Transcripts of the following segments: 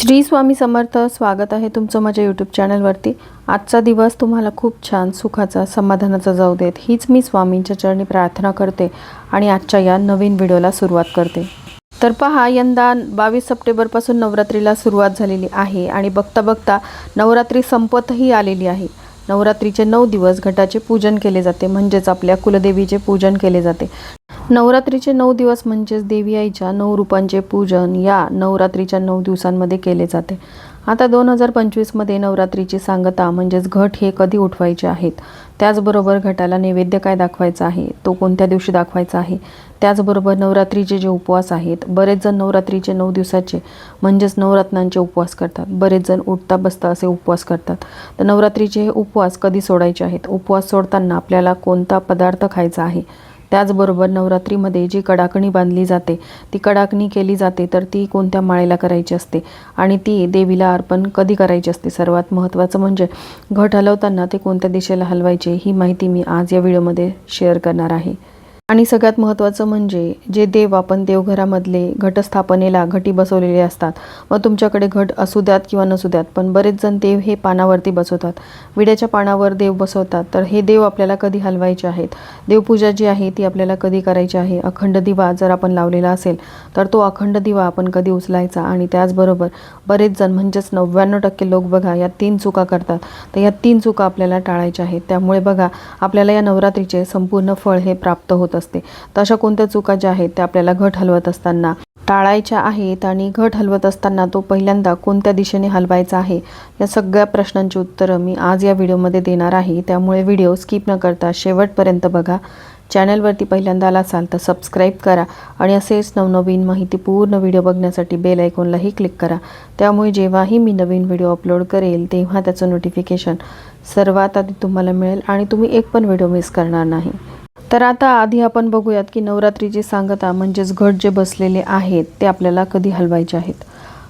श्री स्वामी समर्थ स्वागत आहे तुमचं माझ्या यूट्यूब चॅनलवरती आजचा दिवस तुम्हाला खूप छान सुखाचा समाधानाचा जाऊ देत. हीच मी स्वामींच्या चरणी प्रार्थना करते आणि आजच्या या नवीन व्हिडिओला सुरुवात करते. तर पहा यंदा बावीस सप्टेंबरपासून नवरात्रीला सुरुवात झालेली आहे आणि बघता बघता नवरात्री संपतही आलेली आहे. नवरात्रीचे नऊ दिवस घटाचे पूजन केले जाते म्हणजेच आपल्या कुलदेवीचे पूजन केले जाते. नवरात्रीचे नऊ दिवस म्हणजेच देवी आईच्या नऊ रूपांचे पूजन या नवरात्रीच्या नऊ दिवसांमध्ये केले जाते. आता दोन हजार पंचवीसमध्ये नवरात्रीची सांगता म्हणजेच घट हे कधी उठवायचे आहेत? त्याचबरोबर घटाला नैवेद्य काय दाखवायचा आहे? तो कोणत्या दिवशी दाखवायचा आहे? त्याचबरोबर नवरात्रीचे जे उपवास आहेत बरेच जण नवरात्रीचे नऊ दिवसाचे म्हणजेच नवरत्नांचे उपवास करतात. बरेच जण उठता बसता असे उपवास करतात. तर नवरात्रीचे हे उपवास कधी सोडायचे आहेत? उपवास सोडताना आपल्याला कोणता पदार्थ खायचा आहे? त्याचबरोबर नवरात्रीमध्ये जी कडाकणी बांधली जाते ती कडाकणी केली जाते तर ती कोणत्या माळेला करायची असते? आणि ती देवीला अर्पण कधी करायची असते? सर्वात महत्त्वाचं म्हणजे घट हलवताना ते कोणत्या दिशेला हलवायचे ही माहिती मी आज या व्हिडिओमध्ये शेअर करणार आहे. आणि सगळ्यात महत्त्वाचं म्हणजे जे देव आपण देवघरामधले घटस्थापनेला घटी बसवलेले असतात मग तुमच्याकडे घट असू द्यात किंवा नसू द्यात पण बरेच जण देव हे पानावरती बसवतात. विड्याच्या पानावर देव बसवतात तर हे देव आपल्याला कधी हलवायचे आहेत? देवपूजा जी आहे ती आपल्याला कधी करायची आहे? अखंड दिवा जर आपण लावलेला असेल तर तो अखंड दिवा आपण कधी उचलायचा? आणि त्याचबरोबर बरेच जण म्हणजेच नव्याण्णव टक्के लोक बघा या तीन चुका करतात. तर या तीन चुका आपल्याला टाळायच्या आहेत. त्यामुळे बघा आपल्याला या नवरात्रीचे संपूर्ण फळ हे प्राप्त होतं असते. तर अशा कोणत्या चुका ज्या आहेत त्या आपल्याला घट हलवत असताना टाळायच्या आहेत आणि घट हलवत असताना तो पहिल्यांदा कोणत्या दिशेने हलवायचा आहे या सगळ्या प्रश्नांची उत्तरं मी आज या व्हिडिओमध्ये देणार आहे. त्यामुळे व्हिडिओ स्किप न करता शेवटपर्यंत बघा. चॅनलवरती पहिल्यांदा आला असाल तर सबस्क्राईब करा आणि असेच नवनवीन माहिती पूर्ण व्हिडिओ बघण्यासाठी बेल आयकॉनलाही क्लिक करा. त्यामुळे जेव्हाही मी नवीन व्हिडिओ अपलोड करेल तेव्हा त्याचं नोटिफिकेशन सर्वात आधी तुम्हाला मिळेल आणि तुम्ही एक पण व्हिडिओ मिस करणार नाही. तर आता आधी आपण बघूयात की नवरात्रीची सांगता म्हणजेच घट जे बसलेले आहेत ते आपल्याला कधी हलवायचे आहेत?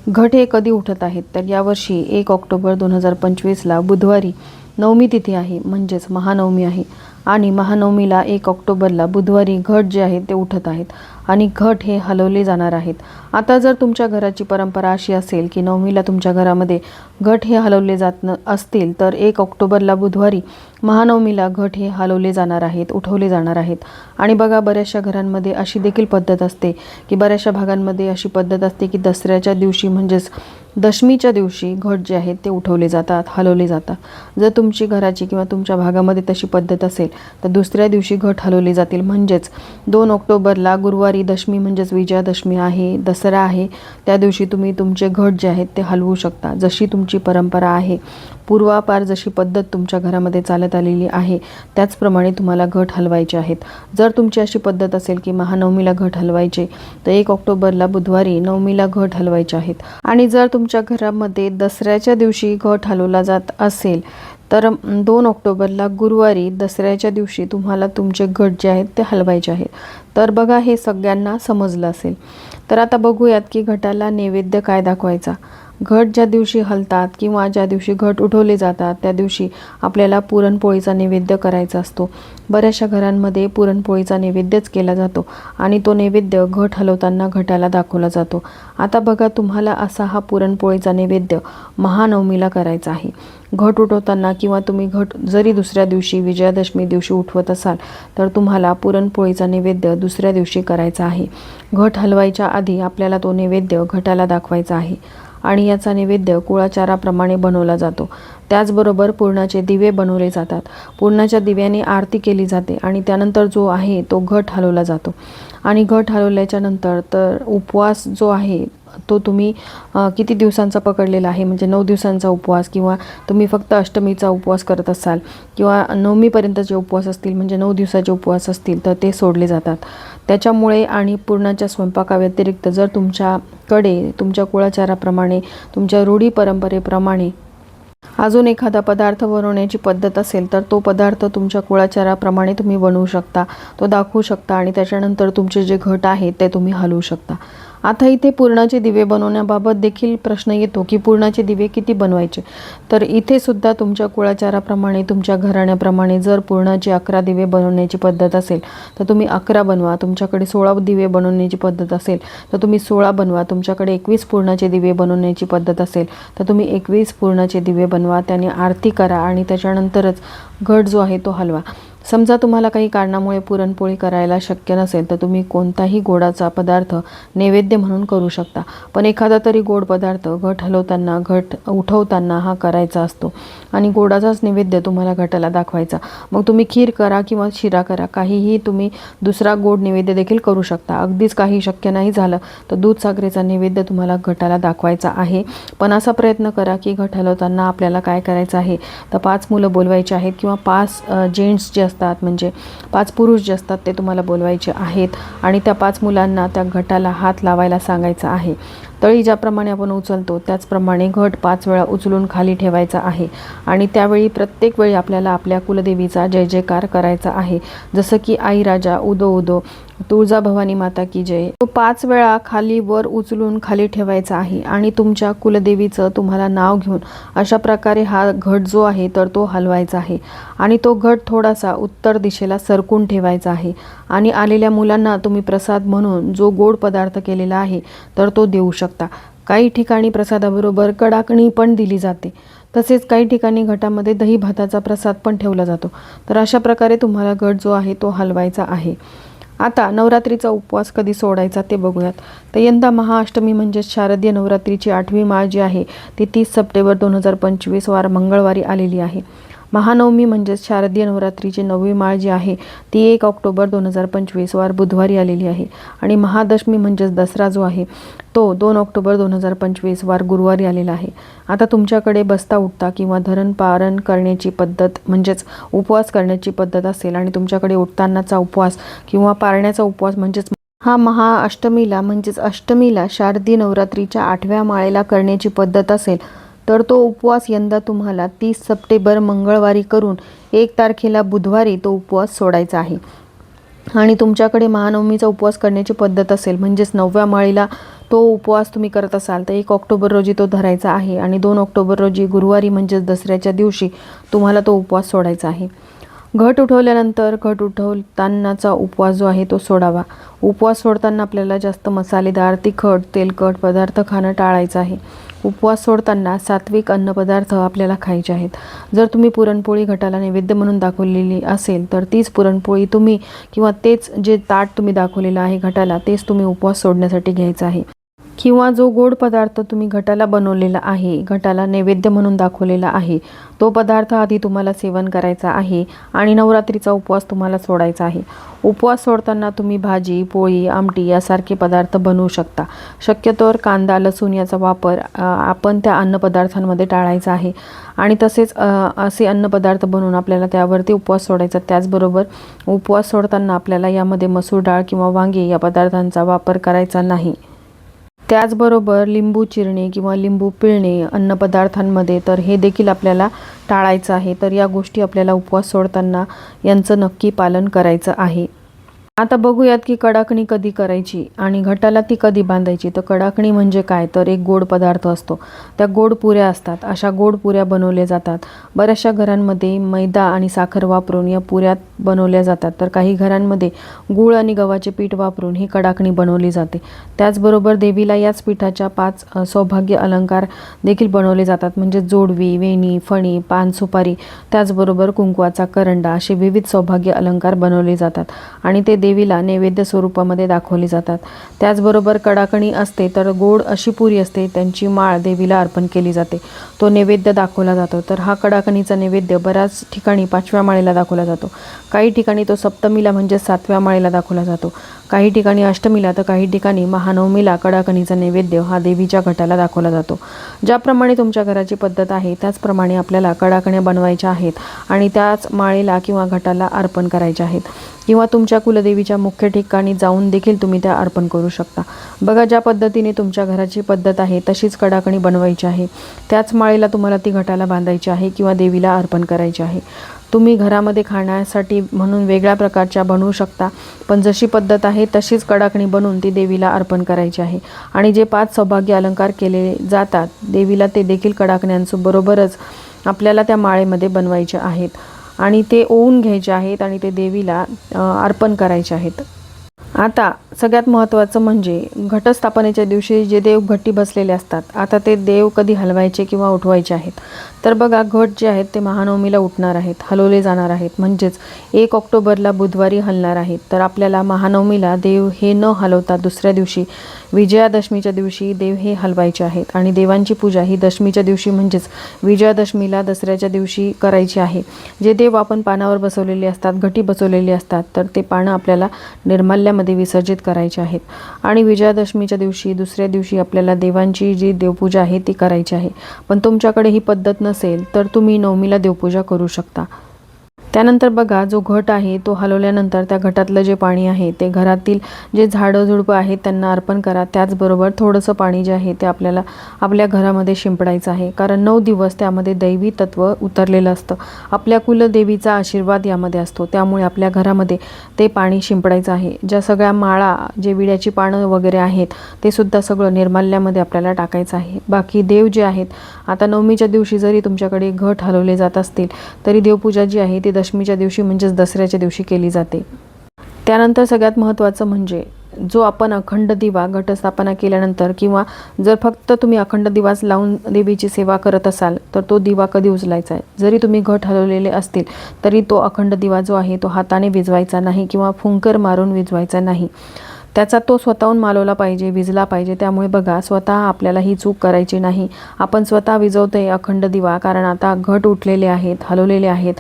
घट हे कधी उठत आहेत? तर यावर्षी एक ऑक्टोबर दोन हजार पंचवीसला बुधवारी नवमी तिथी आहे म्हणजेच महानवमी आहे. आणि महानवमीला एक ऑक्टोबरला बुधवारी घट जे आहेत ते उठत आहेत. आणि घट हे हलवले जाणार आहेत. आता जर तुमच्या घराची परंपरा अशी असेल की नवमीला तुमच्या घरामध्ये घट हे हलवले जात न असतील तर एक ऑक्टोबरला बुधवारी महानवमीला घट हे हलवले जाणार आहेत उठवले जाणार आहेत. आणि बघा बऱ्याचशा घरांमध्ये अशी देखील पद्धत असते की बऱ्याचशा भागांमध्ये अशी पद्धत असते की दसऱ्याच्या दिवशी म्हणजेच दशमीच्या दिवशी घट जे आहेत ते उठवले जातात हलवले जातात. जर तुमची घराची किंवा तुमच्या भागामध्ये तशी पद्धत असेल तर दुसऱ्या दिवशी घट हलवले जातील. म्हणजेच दोन ऑक्टोबरला गुरुवारी दशमी म्हणजेच विजयादशमी आहे दसरा आहे त्या दिवशी तुम्ही तुमचे घट जे आहेत ते हलवू शकता. जशी तुमची परंपरा आहे. पूर्वापार जशी पद्धत तुमच्या घरामध्ये चालत आलेली आहे त्याचप्रमाणे तुम्हाला घट हलवायचे आहेत. जर तुमची अशी पद्धत असेल की महानवमीला घट हलवायचे तर एक ऑक्टोबरला बुधवारी नवमीला घट हलवायचे आहेत. आणि जर तुमच्या घरामध्ये दसऱ्याच्या दिवशी घट हलवला जात असेल तर दोन ऑक्टोबरला गुरुवारी दसऱ्याच्या दिवशी तुम्हाला तुमचे घट जे आहेत ते हलवायचे आहेत. तर बघा हे सगळ्यांना समजलं असेल. तर आता बघूयात की घटाला नैवेद्य काय दाखवायचा. घट ज्या दिवशी हलतात किंवा ज्या दिवशी घट उठवले जातात त्या दिवशी आपल्याला पुरणपोळीचा नैवेद्य करायचा असतो. बऱ्याचशा घरांमध्ये पुरणपोळीचा नैवेद्यच केला जातो आणि तो नैवेद्य घट हलवताना घटाला दाखवला जातो. आता बघा तुम्हाला असा हा पुरणपोळीचा नैवेद्य महानवमीला करायचा आहे. घट उठवताना किंवा तुम्ही घट जरी दुसऱ्या दिवशी विजयादशमी दिवशी उठवत असाल तर तुम्हाला पुरणपोळीचा नैवेद्य दुसऱ्या दिवशी करायचा आहे. घट हलवायच्या आधी आपल्याला तो नैवेद्य घटाला दाखवायचा आहे. आणि याचा नैवेद्य कुळाचाराप्रमाणे बनवला जातो. त्याचबरोबर पूर्णाचे दिवे बनवले जातात. पूर्णाच्या दिव्याने आरती केली जाते आणि त्यानंतर जो आहे तो घट हलवला जातो. आणि घट हलवल्याच्या नंतर तर उपवास जो आहे तो तुम्ही किती दिवसांचा पकडलेला आहे? म्हणजे नऊ दिवसांचा उपवास किंवा तुम्ही फक्त अष्टमीचा उपवास करत असाल किंवा नवमीपर्यंतचे उपवास असतील म्हणजे नऊ दिवसाचे उपवास असतील तर ते सोडले जातात. त्याच्यामुळे आणि पूर्णाच्या स्वयंपाकाव्यतिरिक्त जर तुमच्याकडे तुमच्या कुळाचाराप्रमाणे तुमच्या रूढी परंपरेप्रमाणे अजून एखादा पदार्थ बनवण्याची पद्धत असेल तर तो पदार्थ तुमच्या कुळाचाराप्रमाणे तुम्ही बनवू शकता. तो दाखवू शकता आणि त्याच्यानंतर तुमचे जे घट आहेत ते तुम्ही हलवू शकता. आता इथे पूर्णाचे दिवे बनवण्याबाबत देखील प्रश्न येतो की पूर्णाचे दिवे किती बनवायचे? तर इथे सुद्धा तुमच्या कुळाचाराप्रमाणे तुमच्या घराण्याप्रमाणे जर पूर्णाचे अकरा दिवे बनवण्याची पद्धत असेल तर तुम्ही अकरा बनवा. तुमच्याकडे सोळा दिवे बनवण्याची पद्धत असेल तर तुम्ही सोळा बनवा. तुमच्याकडे एकवीस पूर्णाचे दिवे बनवण्याची पद्धत असेल तर तुम्ही एकवीस पूर्णाचे दिवे बनवा. त्याने आरती करा आणि त्याच्यानंतरच घट जो आहे तो हलवा. समजा तुम्हाला काही कारणामुळे पुरणपोळी करायला शक्य नसेल तर तुम्ही कोणताही गोडाचा पदार्थ नैवेद्य म्हणून करू शकता. पण एखादा तरी गोड पदार्थ घट हलवताना घट उठवताना हा करायचा असतो. आणि गोडाचाच नैवेद्य तुम्हाला घटाला दाखवायचा. मग तुम्ही खीर करा किंवा शिरा करा. काहीही तुम्ही दुसरा गोड नैवेद्य देखील करू शकता. अगदीच काही शक्य नाही झालं तर दूध साखरेचा नैवेद्य तुम्हाला घटाला दाखवायचा आहे. पण असा प्रयत्न करा की घट हलवताना आपल्याला काय करायचं आहे? तर पाच मुलं बोलवायची आहेत किंवा पाच जेंट्स जे असतात म्हणजे पाच पुरुष जे असतात ते तुम्हाला बोलवायचे आहेत आणि त्या पाच मुलांना त्या घटाला हात लावायला सांगायचं आहे. तळी ज्याप्रमाणे आपण उचलतो त्याचप्रमाणे घट पाच वेळा उचलून खाली ठेवायचा आहे. आणि त्यावेळी प्रत्येक वेळी आपल्याला आपल्या कुलदेवीचा जय जयकार करायचा आहे. जसं की आई राजा उदो उदो तुळजा भवानी माता की जय. तो पाच वेळा खाली वर उचलून खाली ठेवायचा आहे. आणि तुमच्या कुलदेवीचं तुम्हाला नाव घेऊन अशा प्रकारे हा घट जो आहे तर तो हलवायचा आहे. आणि तो घट थोडासा उत्तर दिशेला सरकून ठेवायचा आहे. आणि आलेल्या मुलांना तुम्ही प्रसाद म्हणून जो गोड पदार्थ केलेला आहे तर तो देऊ शकता. काही ठिकाणी प्रसादाबरोबर कडाकणी पण दिली जाते. तसेच काही ठिकाणी घटामध्ये दही भाताचा प्रसाद पण ठेवला जातो. तर अशा प्रकारे तुम्हाला घट जो आहे तो हलवायचा आहे. आता नवरात्रीचा उपवास कधी सोडायचा ते बघूयात. तर यंदा महाअष्टमी म्हणजेच शारदीय नवरात्रीची आठवी माळ जी आहे ती तीस सप्टेंबर दोन हजार पंचवीस वार मंगळवारी आलेली आहे. महानवमी म्हणजेच शारदीय नवरात्रीची नववी माळ जी आहे ती एक ऑक्टोबर दोन हजार पंचवीस वार बुधवारी आलेली आहे. आणि महादशमी म्हणजेच दसरा जो आहे तो दोन ऑक्टोबर दोन हजार पंचवीस वार गुरुवारी आलेला आहे. आता तुमच्याकडे बसता उठता किंवा धरण पारण करण्याची पद्धत म्हणजेच उपवास करण्याची पद्धत असेल आणि तुमच्याकडे उठतानाचा उपवास किंवा पारण्याचा उपवास म्हणजेच हा महाअष्टमीला म्हणजेच अष्टमीला शारदीय नवरात्रीच्या आठव्या माळेला करण्याची पद्धत असेल तर तो उपवास यंदा तुम्हाला तीस सप्टेंबर मंगळवारी करून एक तारखेला बुधवारी तो उपवास सोडायचा आहे. आणि तुमच्याकडे महानवमीचा उपवास करण्याची पद्धत असेल म्हणजेच नवव्या माळीला तो उपवास तुम्ही करत असाल तर एक ऑक्टोबर रोजी तो धरायचा आहे. आणि दोन ऑक्टोबर रोजी गुरुवारी म्हणजेच दसऱ्याच्या दिवशी तुम्हाला तो उपवास सोडायचा आहे. घट उठवल्यानंतर घट उठवतानाचा उपवास जो आहे तो सोडावा. उपवास सोडताना आपल्याला जास्त मसालेदार तिखट तेलकट पदार्थ खाणं टाळायचं आहे. उपवास सोडताना सात्विक अन्नपदार्थ आपल्याला खायचे आहेत. जर तुम्ही पुरणपोळी घटाला नैवेद्य म्हणून दाखवलेली असेल तर तीच पुरणपोळी तुम्ही किंवा तेच जे ताट तुम्ही दाखवलेलं आहे घटाला तेच तुम्ही उपवास सोडण्यासाठी घ्यायचं आहे. किंवा जो गोड पदार्थ तुम्ही घटाला बनवलेला आहे घटाला नैवेद्य म्हणून दाखवलेला आहे तो पदार्थ आधी तुम्हाला सेवन करायचा आहे आणि नवरात्रीचा उपवास तुम्हाला सोडायचा आहे. उपवास सोडताना तुम्ही भाजी पोळी आमटी यासारखे पदार्थ बनवू शकता. शक्यतोवर कांदा लसूण याचा वापर आपण त्या अन्नपदार्थांमध्ये टाळायचा आहे. आणि तसेच असे अन्नपदार्थ बनवून आपल्याला त्यावरती उपवास सोडायचा त्याचबरोबर उपवास सोडताना आपल्याला यामध्ये मसूर डाळ किंवा वांगे या पदार्थांचा वापर करायचा नाही. त्याचबरोबर लिंबू चिरणे किंवा लिंबू पिळणे अन्नपदार्थांमध्ये तर हे देखील आपल्याला टाळायचं आहे. तर या गोष्टी आपल्याला उपवास सोडताना यांचं नक्की पालन करायचं आहे. आता बघूयात की कडाकणी कधी करायची आणि घटाला ती कधी बांधायची. तर कडाकणी म्हणजे काय? तर एक गोड पदार्थ असतो. त्या गोड पुऱ्या असतात. अशा गोड पुऱ्या बनवल्या जातात. बऱ्याचशा घरांमध्ये मैदा आणि साखर वापरून या पुऱ्या बनवल्या जातात. तर काही घरांमध्ये गूळ आणि गव्हाचे पीठ वापरून ही कडाकणी बनवली जाते. त्याचबरोबर देवीला याच पिठाच्या पाच सौभाग्य अलंकार देखील बनवले जातात. म्हणजे जोडवी वेणी फणी पान सुपारी त्याचबरोबर कुंकवाचा करंडा असे विविध सौभाग्य अलंकार बनवले जातात. आणि ते देवीला नैवेद्य स्वरूपामध्ये दाखवली जातात. त्याचबरोबर कडाकणी असते तर गोड अशी पुरी असते त्यांची माळ देवीला अर्पण केली जाते. तो नैवेद्य दाखवला जातो. तर हा कडाकणीचा नैवेद्य बऱ्याच ठिकाणी पाचव्या माळेला दाखवला जातो. काही ठिकाणी तो सप्तमीला म्हणजे सातव्या माळेला दाखवला जातो. काही ठिकाणी अष्टमीला तर काही ठिकाणी महानवमीला कडाकणीचा नैवेद्य हा देवीच्या घटाला दाखवला जातो. ज्याप्रमाणे तुमच्या घराची पद्धत आहे त्याचप्रमाणे आपल्याला कडाकण्या बनवायच्या आहेत आणि त्याच माळेला किंवा घटाला अर्पण करायच्या आहेत. किंवा तुमच्या कुलदेवीच्या मुख्य ठिकाणी जाऊन देखील तुम्ही त्या अर्पण करू शकता. बघा ज्या पद्धतीने तुमच्या घराची पद्धत आहे तशीच कडाकणी बनवायची आहे. त्याच माळेला तुम्हाला ती घटाला बांधायची आहे किंवा देवीला अर्पण करायची आहे. तुम्ही घरामध्ये खाण्यासाठी म्हणून वेगळ्या प्रकारच्या बनवू शकता पण जशी पद्धत आहे तशीच कडाकणी बनवून ती देवीला अर्पण करायची आहे. आणि जे पाच सौभाग्य अलंकार केले जातात देवीला ते देखील कडाकण्यांचं बरोबरच आपल्याला त्या माळेमध्ये बनवायचे आहेत. आणि ते ओवून घ्यायचे आहेत आणि ते देवीला अर्पण करायचे आहेत. आता सगळ्यात महत्त्वाचं म्हणजे घटस्थापनेच्या दिवशी जे देव घट्टी बसलेले असतात आता ते देव कधी हलवायचे किंवा उठवायचे आहेत. तर बघा घट जे आहेत ते महानवमीला उठणार आहेत हलवले जाणार आहेत. म्हणजेच एक ऑक्टोबरला बुधवारी हलणार आहेत. तर आपल्याला महानवमीला देव हे न हलवता दुसऱ्या दिवशी विजयादशमीच्या दिवशी देव हे हलवायचे आहेत. आणि देवांची पूजा ही दशमीच्या दिवशी म्हणजेच विजयादशमीला दसऱ्याच्या दिवशी करायची आहे. जे देव आपण पानावर बसवलेले असतात घटी बसवलेली असतात तर ते पानं आपल्याला निर्माल्यामध्ये विसर्जित करायचे आहेत. आणि विजयादशमीच्या दिवशी दुसऱ्या दिवशी आपल्याला देवांची जी देवपूजा आहे ती करायची आहे. पण तुमच्याकडे ही पद्धत नसेल तर तुम्ही नवमीला देवपूजा करू शकता. त्यानंतर बघा जो घट आहे तो हलवल्यानंतर त्या घटातलं जे पाणी आहे ते घरातील जे झाडं झुडपं आहेत त्यांना अर्पण करा. त्याचबरोबर थोडंसं पाणी जे आहे ते आपल्याला आपल्या घरामध्ये शिंपडायचं आहे. कारण नऊ दिवस त्यामध्ये दैवी तत्त्व उतरलेलं असतं. आपल्या कुलदेवीचा आशीर्वाद यामध्ये असतो. त्यामुळे आपल्या घरामध्ये ते पाणी शिंपडायचं आहे. ज्या सगळ्या माळा जे विड्याची पानं वगैरे आहेत ते सुद्धा सगळं निर्माल्यामध्ये आपल्याला टाकायचं आहे. बाकी देव जे आहेत आता नवमीच्या दिवशी जरी तुमच्याकडे घट हलवले जात असतील तरी देवपूजा जी आहे ती दशमीच्या दिवशी म्हणजेच दसऱ्याच्या दिवशी केली जाते. त्यानंतर सगळ्यात महत्त्वाचं म्हणजे जो आपण अखंड दिवा घटस्थापना केल्यानंतर किंवा जर फक्त तुम्ही अखंड दिवाच लावून देवीची सेवा करत असाल तर तो दिवा कधी उचलायचा आहे? जरी तुम्ही घट हलवलेले असतील तरी तो अखंड दिवा जो आहे तो हाताने विजवायचा नाही किंवा फुंकर मारून विजवायचा नाही. त्याचा तो स्वतःहून मालवला पाहिजे विजला पाहिजे. त्यामुळे बघा स्वतः आपल्याला ही चूक करायची नाही. आपण स्वतः विजवतोय अखंड दिवा कारण आता घट उठलेले आहेत हलवलेले आहेत.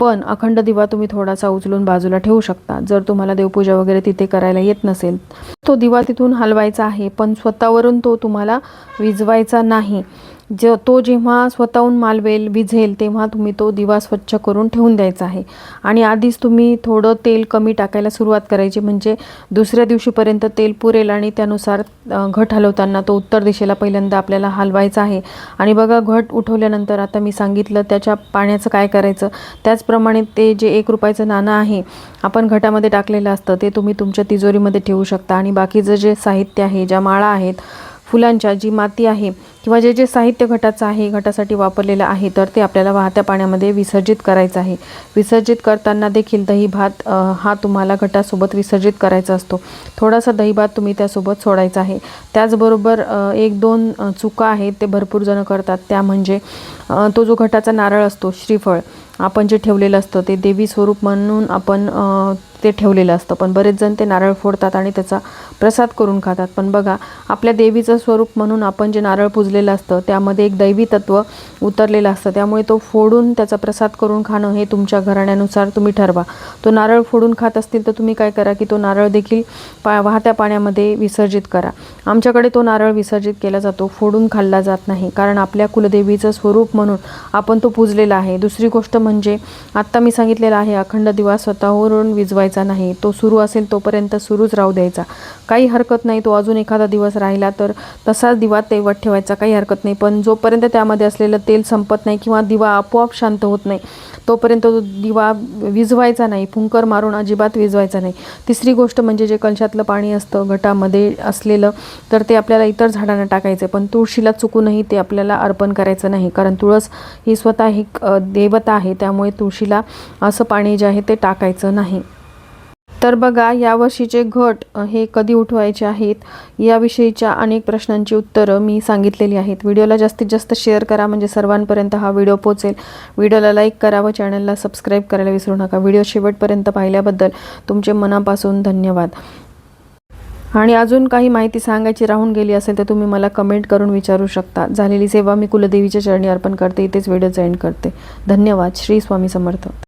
पण अखंड दिवा तुम्ही थोडासा उचलून बाजूला ठेवू शकता. जर तुम्हाला देवपूजा वगैरे तिथे करायला येत नसेल तो दिवा तिथून हलवायचा आहे पण स्वतःवरून तो तुम्हाला विजवायचा नाही. ज तो जेव्हा स्वतःहून मालवेल विझेल तेव्हा तुम्ही तो दिवा स्वच्छ करून ठेवून द्यायचा आहे. आणि आधीच तुम्ही थोडं तेल कमी टाकायला सुरुवात करायची म्हणजे दुसऱ्या दिवशीपर्यंत तेल पुरेल आणि त्यानुसार घट हलवताना तो उत्तर दिशेला पहिल्यांदा आपल्याला हलवायचा आहे. आणि बघा घट उठवल्यानंतर आता मी सांगितलं त्याच्या पाण्याचं काय करायचं? त्याचप्रमाणे ते जे एक रुपयाचं नाणं आहे आपण घटामध्ये टाकलेलं असतं ते तुम्ही तुमच्या तिजोरीमध्ये ठेवू शकता. आणि बाकीचं जे साहित्य आहे ज्या माळा आहेत फुलांच्या जी माती आहे किंवा जे जे साहित्य घटाचं आहे घटासाठी वापरलेलं आहे तर ते आपल्याला वाहत्या पाण्यामध्ये विसर्जित करायचं आहे. विसर्जित करताना देखील दही भात हा तुम्हाला घटासोबत विसर्जित करायचा असतो. थोडासा दही भात तुम्ही त्यासोबत सोडायचा आहे. त्याचबरोबर एक दोन चुका आहेत ते भरपूर जणं करतात. त्या म्हणजे तो जो घटाचा नारळ असतो श्रीफळ आपण जे ठेवलेलं असतं ते देवी स्वरूप म्हणून आपण ते ठेवलेलं असतं. पण बरेच जण ते नारळ फोडतात आणि त्याचा प्रसाद करून खातात. पण बघा आपल्या देवीचं स्वरूप म्हणून आपण जे नारळ पुजलेलं असतं त्यामध्ये एक दैवी तत्व उतरलेलं असतं. त्यामुळे तो फोडून त्याचा प्रसाद करून खाणं हे तुमच्या घराण्यानुसार तुम्ही ठरवा. तो नारळ फोडून खात असतील तर तुम्ही काय करा की तो नारळ देखील पा वाहत्या पाण्यामध्ये विसर्जित करा. आमच्याकडे तो नारळ विसर्जित केला जातो फोडून खाल्ला जात नाही. कारण आपल्या कुलदेवीचं स्वरूप म्हणून आपण तो पूजलेला आहे. दुसरी गोष्ट म्हणजे आत्ता मी सांगितलेलं आहे अखंड दिवा स्वतःवरून विजवाय विजवायचा नाही. तो सुरू असेल तोपर्यंत सुरूच राहू द्यायचा. काही हरकत नाही तो अजून एखादा दिवस राहिला तर तसाच दिवा तेवत ठेवायचा काही हरकत नाही. पण जोपर्यंत त्यामध्ये असलेलं तेल संपत नाही किंवा दिवा आपोआप शांत होत नाही तोपर्यंत तो दिवा विजवायचा नाही फुंकर मारून अजिबात विजवायचा नाही. तिसरी गोष्ट म्हणजे जे कलशातलं पाणी असतं घटामध्ये असलेलं तर ते आपल्याला इतर झाडांना टाकायचं पण तुळशीला चुकूनही ते आपल्याला अर्पण करायचं नाही. कारण तुळस ही स्वतः ही देवता आहे. त्यामुळे तुळशीला असं पाणी जे आहे ते टाकायचं नाही. तर बघा यावर्षीचे घट हे कधी उठवायचे आहेत? याविषयीच्या अनेक प्रश्नांची उत्तरं मी सांगितलेली आहेत. व्हिडिओला जास्तीत जास्त शेअर करा म्हणजे सर्वांपर्यंत हा व्हिडिओ पोचेल व्हिडिओला लाईक करा व चॅनलला सबस्क्राईब करायला विसरू नका. व्हिडिओ शेवटपर्यंत पाहिल्याबद्दल तुमचे मनापासून धन्यवाद. आणि अजून काही माहिती सांगायची राहून गेली असेल तर तुम्ही मला कमेंट करून विचारू शकता. झालेली सेवा मी कुलदेवीच्या चरणी अर्पण करते इथेच व्हिडिओ जॉईन करते. धन्यवाद. श्री स्वामी समर्थ.